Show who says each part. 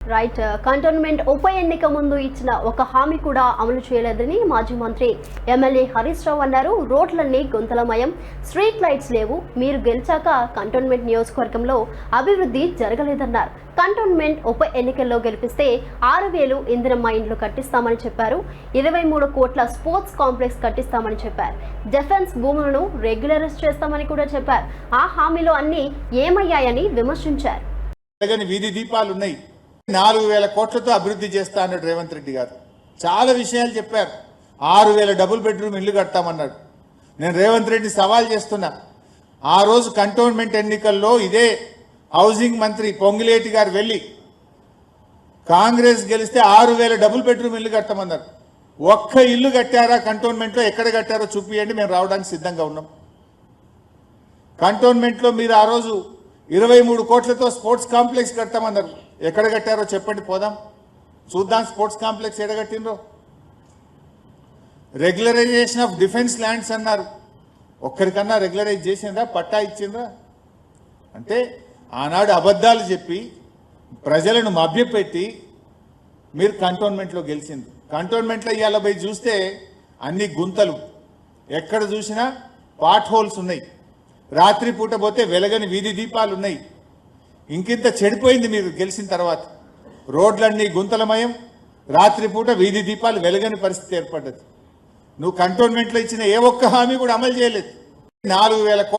Speaker 1: Right cantonment uh, ఉప ఎన్నిక ముందు ఇచ్చిన ఒక హామీ కూడా అమలు చేయలేదని మాజీ మంత్రి ఎమ్మెల్యే హరీష్ రావు అన్నారు. రోడ్లన్నీ గుంతలమయం స్ట్రీట్ లైట్స్ లేవు. మీరు గెలిచాక కంటోన్మెంట్ నియోజకవర్గంలో అభివృద్ధి జరగలేదన్నారు. కంటోన్మెంట్ ఉప ఎన్నికల్లో గెలిపిస్తే ఆరు వేలు ఇందిరమ్మ ఇండ్లు కట్టిస్తామని చెప్పారు. ఇరవై మూడు కోట్ల స్పోర్ట్స్ కాంప్లెక్స్ కట్టిస్తామని చెప్పారు. డిఫెన్స్ భూములను రెగ్యులరైజ్ చేస్తామని కూడా చెప్పారు. ఆ హామీలో అన్నీ ఏమయ్యాయని విమర్శించారు.
Speaker 2: వీధి దీపాలు ఉన్నాయి నాలుగు వేల కోట్లతో అభివృద్ధి చేస్తా అన్నాడు రేవంత్ రెడ్డి గారు. చాలా విషయాలు చెప్పారు. ఆరు వేల డబుల్ బెడ్రూమ్ ఇల్లు కడతామన్నాడు. నేను రేవంత్ రెడ్డి సవాల్ చేస్తున్నా. ఆ రోజు కంటోన్మెంట్ ఎన్నికల్లో ఇదే హౌసింగ్ మంత్రి పొంగిలేటి గారు వెళ్ళి కాంగ్రెస్ గెలిస్తే ఆరు వేల డబుల్ బెడ్రూమ్ ఇల్లు కట్టమన్నారు ఒక్క ఇల్లు కట్టారా కంటోన్మెంట్లో? ఎక్కడ కట్టారో చూపియండి. మేము రావడానికి సిద్ధంగా ఉన్నాం. కంటోన్మెంట్లో మీరు ఆ రోజు ఇరవై మూడు కోట్లతో స్పోర్ట్స్ కాంప్లెక్స్ కడతామన్నారు. ఎక్కడ కట్టారో చెప్పండి పోదాం. చూద్దాం స్పోర్ట్స్ కాంప్లెక్స్ ఎక్కడ కట్టినరో రెగ్యులరైజేషన్ ఆఫ్ డిఫెన్స్ ల్యాండ్స్ అన్నారు. ఒక్కరికన్నా రెగ్యులరైజ్ చేసిందా పట్టా ఇచ్చిందా అంటే ఆనాడు అబద్ధాలు చెప్పి ప్రజలను మభ్యపెట్టి మీరు కంటోన్మెంట్లో గెలిచింది కంటోన్మెంట్లో ఇవాళ పోయి చూస్తే అన్ని గుంతలు. ఎక్కడ చూసినా పాట్ హోల్స్ ఉన్నాయి. రాత్రి పూట పోతే వెలగని వీధి దీపాలు ఉన్నాయి ఇంకింత చెడిపోయింది మీరు గెలిచిన తర్వాత. రోడ్లన్నీ గుంతలమయం రాత్రిపూట వీధి దీపాలు వెలగని పరిస్థితి ఏర్పడ్డది. నువ్వు కంటోన్మెంట్లో ఇచ్చిన ఏ ఒక్క హామీ కూడా అమలు చేయలేదు. నాలుగు వేల